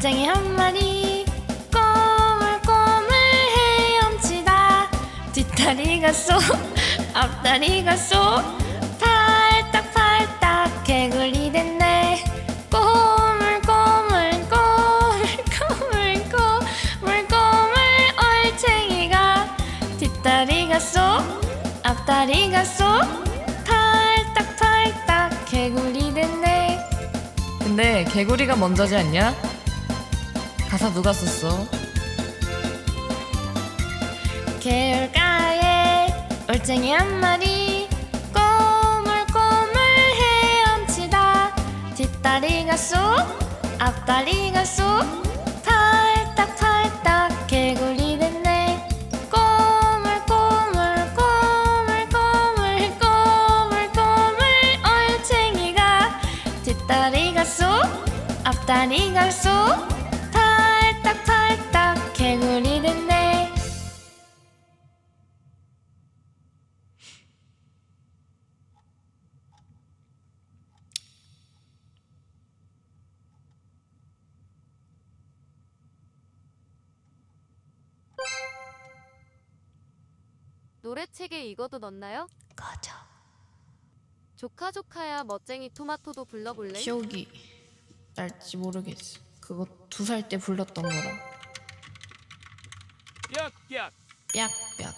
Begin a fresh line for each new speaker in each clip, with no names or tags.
얼쟁이 한 마리 꼬물꼬물 헤엄치다. 뒷다리가 쏘 앞다리가 쏘 팔딱팔딱 개구리 됐네. 꼬물꼬물 꼬물꼬물 꼬물꼬물 얼쟁이가 뒷다리가 쏘 앞다리가 쏘 팔딱팔딱 개구리 됐네.
근데 개구리가 먼저지 않냐? 가사 누가 썼어?
개울가에 올챙이 한 마리 꼬물꼬물 헤엄치다 뒷다리가 쏘 앞다리가 쏘 팔딱팔딱 개구리 됐네 꼬물꼬물 꼬물꼬물 꼬물꼬물 올챙이가 뒷다리가 쏘 앞다리가 쏘
노래책에 이거도 넣나요?
꺼져
조카 조카야 멋쟁이 토마토도 불러볼래?
기억이 날지 모르겠어. 그거 두 살 때 불렀던 거라.
약,
빽빽.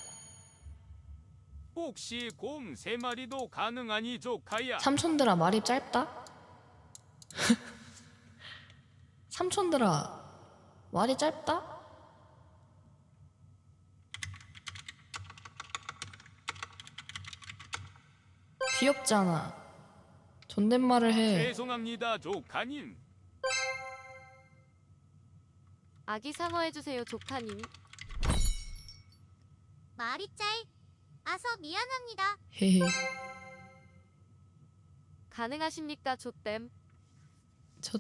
혹시 곰 세 마리도 가능하니 조카야?
삼촌들아 말이 짧다? 삼촌들아 말이 짧다? 귀엽잖아. 존댓말을 해.
죄송합니다 조카님.
아기 상어해주세요 조카님
말이 짤. 아서 미안합니다.
헤헤.
가능하십니까 조땜
저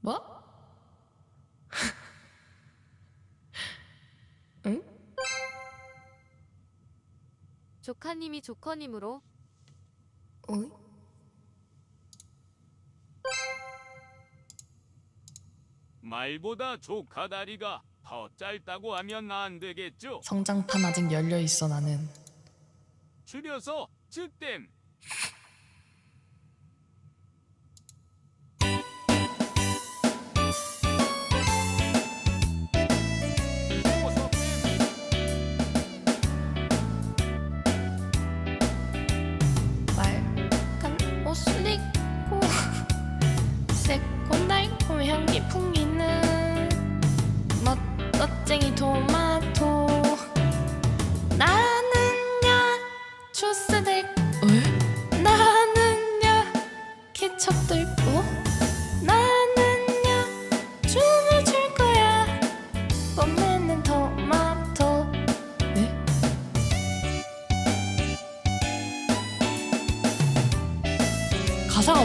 뭐? 응?
조카님이 조커님으로
어이?
말보다 조카 다리가 더 짧다고 하면 안 되겠죠?
성장판 아직 열려 있어 나는.
줄여서 즈댐.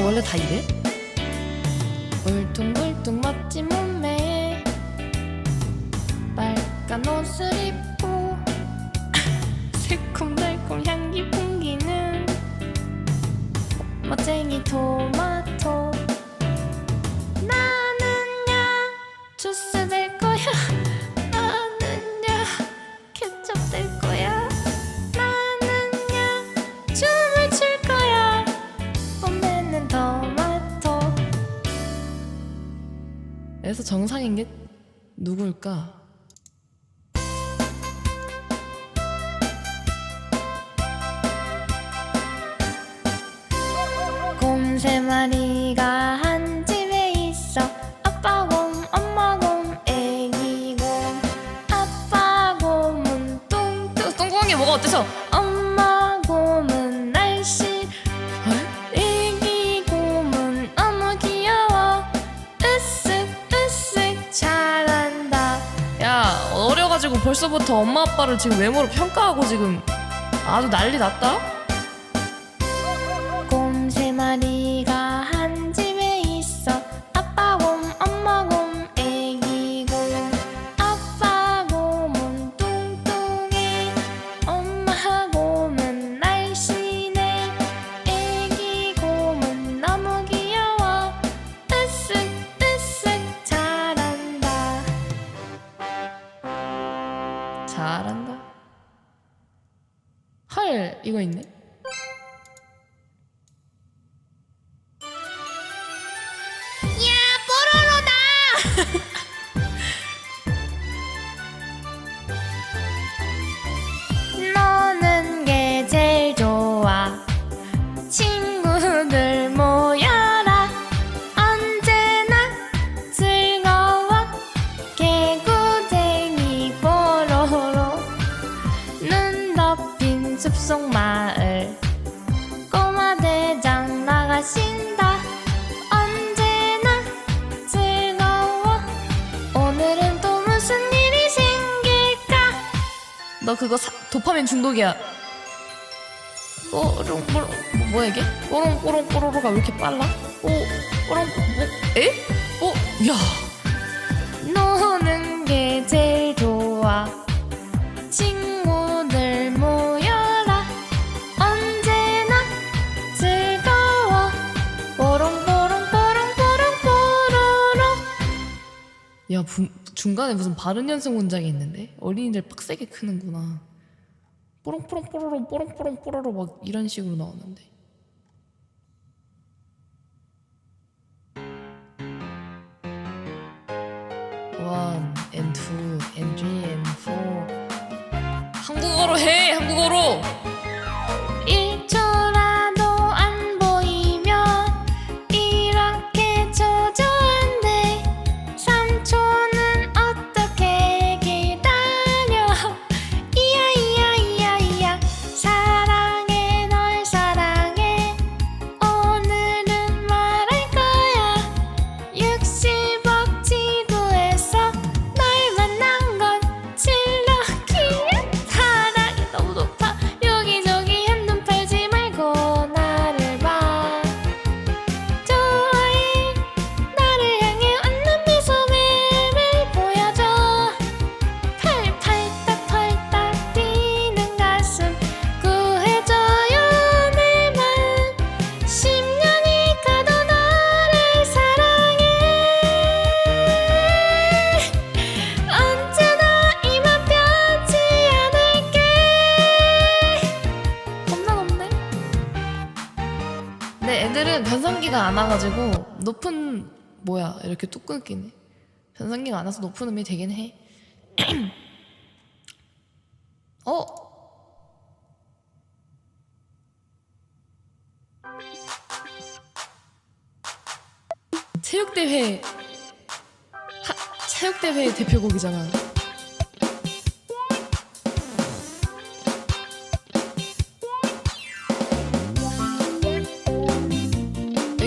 원래 다 이래?
울퉁불퉁 멋진 몸매에 빨간 옷을 입고 새콤달콤 향기 풍기는 멋쟁이 토마토 나는야 주스
그래서 정상인 게 누굴까? 어려가지고 벌써부터 엄마 아빠를 지금 외모로 평가하고 지금 아주 난리 났다? 이거 있네. 그거 사, 도파민 중독이야. 어, 뽀롱 뽀롱 뭐야 이게? 뽀롱 뽀롱 뽀로로가 왜 이렇게 빨라? 오 뽀롱 뭐 에? 오 야.
노는 게 제일 좋아. 친구들 모여라. 언제나 즐거워. 뽀롱 뽀롱 뽀롱 뽀롱 뽀로로.
야 분. 중간에 무슨 바른 연습 문장이 있는데 어린이들 빡세게 크는구나. 뽀롱뽀롱 뽀로로 뽀롱뽀롱 뽀로로 막 이런 식으로 나오는데. 원,
앤 투, 앤 쓰리, 앤 얘는
변성기가 안 와가지고 높은 뭐야 이렇게 뚝 끊기네. 변성기가 안 와서 높은 음이 되긴 해. 어? 체육대회 하, 체육대회 대표곡이잖아.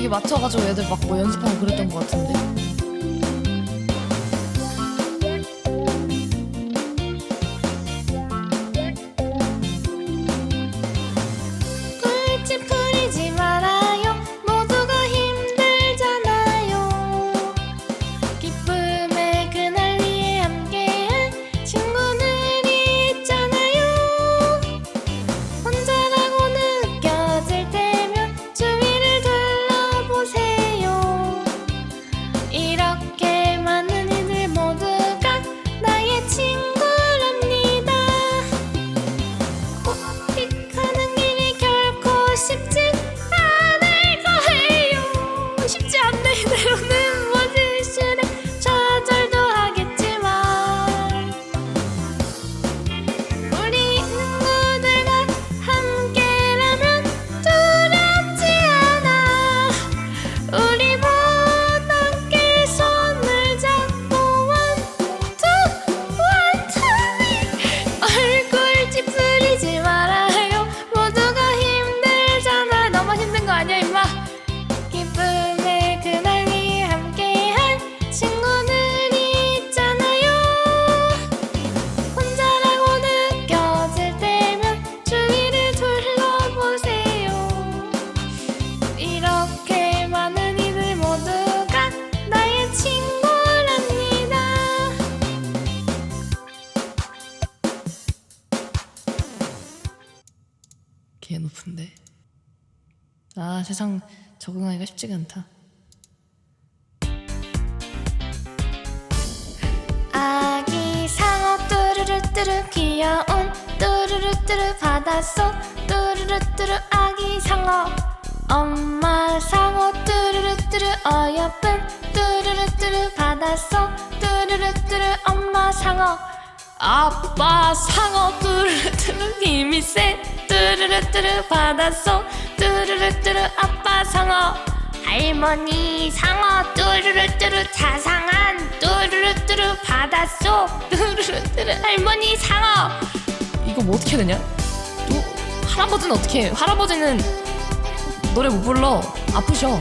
맞춰가지고 애들 막 뭐 연습하고 그랬던 것 같은데. 건데. 아, 세상 적응하기가 쉽지가 않다.
아기 상어 뚜루루 뚜루 귀여운 뚜루루 뚜루 바닷속 뚜루루 뚜루 아기 상어 엄마 상어 뚜루루 뚜루 어여쁜 뚜루루 뚜루 바닷속 뚜루루 뚜루 엄마 상어 아빠 상어 뚜루루 뚜루 힘이 센 뚜루루뚜루 바닷속 뚜루루뚜루 아빠 상어. 할머니 상어. 뚜루루뚜루 자상한 뚜루루뚜루 바닷속 뚜루루뚜루 할머니 상어.
이거 뭐 어떻게 되냐? 또 할아버지는 어떻게 해? 할아버지는 노래 못 불러. 아프셔.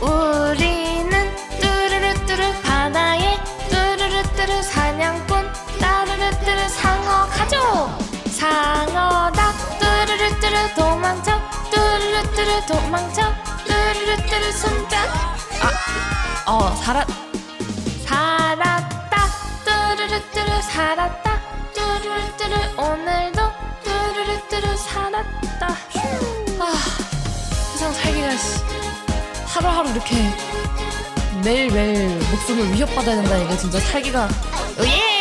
우리는 뚜루루뚜루 바다에 뚜루루뚜루 사냥꾼 따루루뚜루 상어 가족 상어다. 뚜루루 뚜루 도망쳐. 뚜루루 뚜루 도망쳐. 뚜루루 뚜루 손잡
어 살아
살았다. 뚜루루 뚜루 살았다. 뚜루루 뚜루 오늘도 뚜루루 뚜루 살았다.
아 세상 살기가 씨. 하루하루 이렇게 매일매일 목숨을 위협받아야 된다 이거 진짜 살기가. 예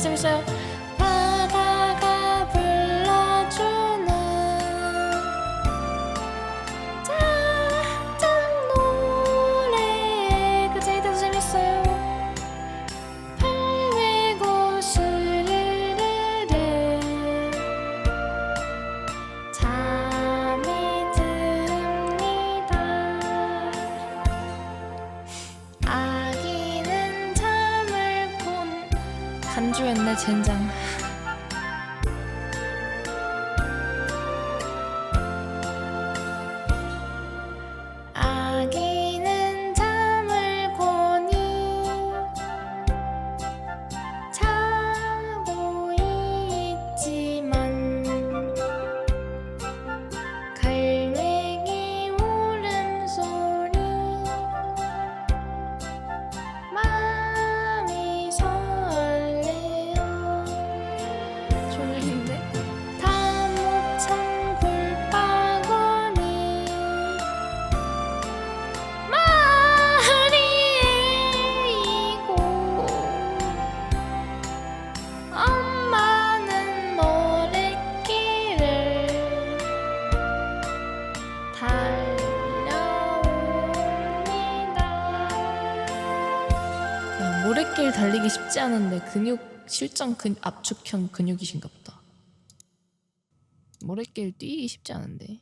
라이더 빌
간주했 쉽지 않은데 근육 실전 근, 압축형 근육이신가 보다. 모래길 뛰기 쉽지 않은데